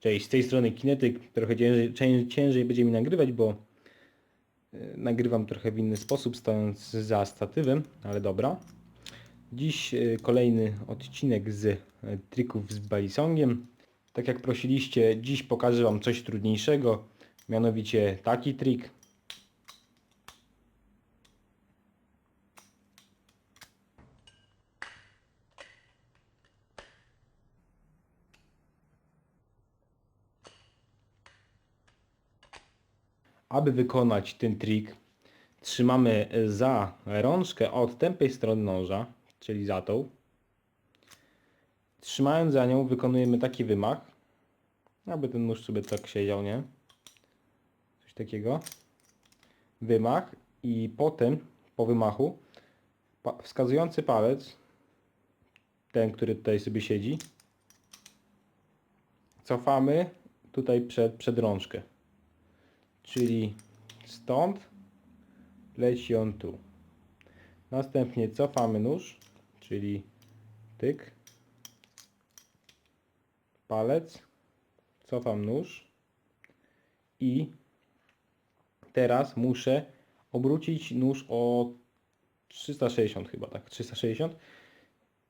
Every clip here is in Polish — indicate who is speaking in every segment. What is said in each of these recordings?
Speaker 1: Cześć, z tej strony Kinetyk. Trochę ciężej, cię- ciężej będzie mi nagrywać, bo e, nagrywam trochę w inny sposób, stojąc za statywem, ale dobra. Dziś e, kolejny odcinek z e, trików z balisongiem. Tak jak prosiliście, dziś pokażę Wam coś trudniejszego, mianowicie taki trik. Aby wykonać ten trik, trzymamy za rączkę od tępej strony noża, czyli za tą. Trzymając za nią wykonujemy taki wymach, aby ten nóż sobie tak siedział, nie? Coś takiego. Wymach i potem po wymachu wskazujący palec, ten, który tutaj sobie siedzi, cofamy tutaj przed, przed rączkę. Czyli stąd leci on tu. Następnie cofamy nóż, czyli tyk, palec, cofam nóż. I teraz muszę obrócić nóż o 360 chyba, tak, 360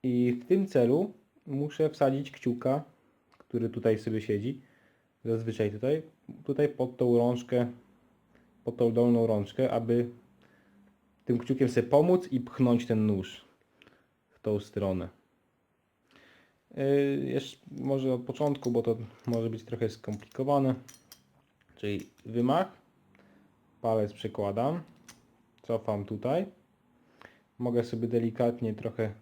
Speaker 1: i w tym celu muszę wsadzić kciuka, który tutaj sobie siedzi, zazwyczaj tutaj, tutaj pod tą rączkę, pod tą dolną rączkę, aby tym kciukiem sobie pomóc i pchnąć ten nóż w tą stronę. Yy, jeszcze może od początku, bo to może być trochę skomplikowane. Czyli wymach, palec przekładam, cofam tutaj. Mogę sobie delikatnie trochę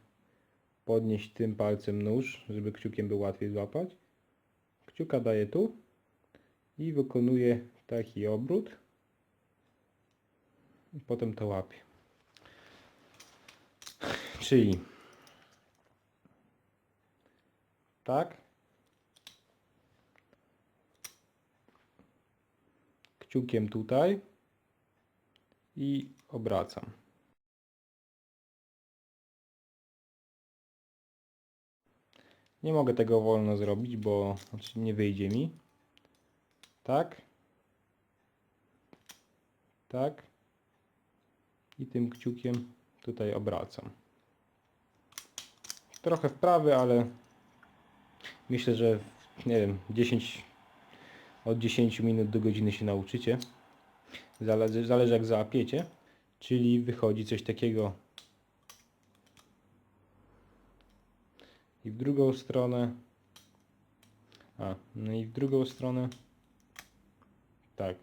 Speaker 1: podnieść tym palcem nóż, żeby kciukiem był łatwiej złapać. Kciuka daję tu i wykonuję taki obrót i potem to łapię. Czyli tak. Kciukiem tutaj i obracam. Nie mogę tego wolno zrobić, bo znaczy nie wyjdzie mi. Tak. Tak. I tym kciukiem tutaj obracam. Trochę w prawy, ale myślę, że nie wiem, 10 od 10 minut do godziny się nauczycie. Zależy, zależy jak załapiecie. Czyli wychodzi coś takiego i w drugą stronę. A, no i w drugą stronę. Tak.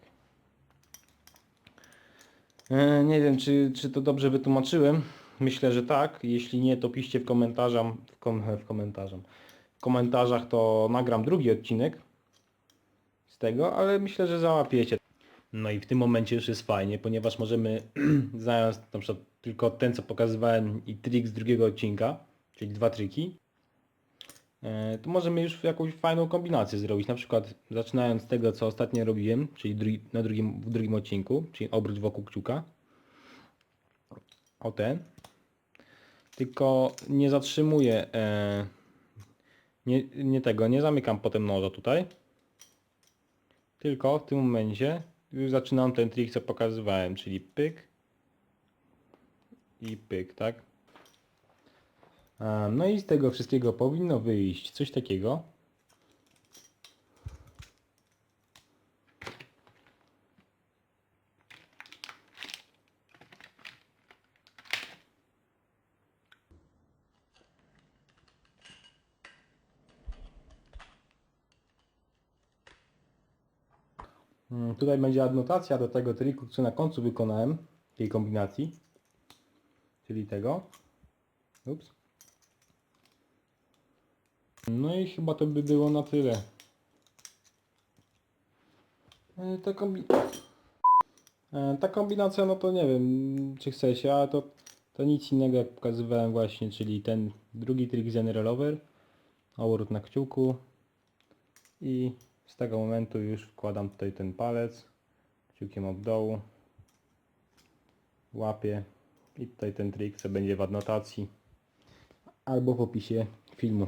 Speaker 1: E, nie wiem, czy, czy to dobrze wytłumaczyłem. Myślę, że tak. Jeśli nie, to piszcie w komentarzach. W, kom, w komentarzach. W komentarzach to nagram drugi odcinek z tego, ale myślę, że załapiecie. No i w tym momencie już jest fajnie, ponieważ możemy zająć na przykład tylko ten, co pokazywałem i trik z drugiego odcinka, czyli dwa triki, to możemy już jakąś fajną kombinację zrobić. Na przykład zaczynając z tego, co ostatnio robiłem, czyli na drugim, w drugim odcinku, czyli obrót wokół kciuka. O ten. Tylko nie zatrzymuję, e, nie, nie tego, nie zamykam potem noża tutaj. Tylko w tym momencie już zaczynam ten trik, co pokazywałem, czyli pyk i pyk, tak? No i z tego wszystkiego powinno wyjść coś takiego. Mm, Tutaj będzie adnotacja do tego triku, co na końcu wykonałem, tej kombinacji, czyli tego. Ups. No i chyba to by było na tyle. E, Ta, kombi... e, ta kombinacja, no to nie wiem, czy chcecie, ale to, to nic innego jak pokazywałem właśnie, czyli ten drugi trik General Rover, obrót na kciuku i z tego momentu już wkładam tutaj ten palec, kciukiem od dołu, łapię i tutaj ten trik, co będzie w adnotacji. albo w opisie filmu.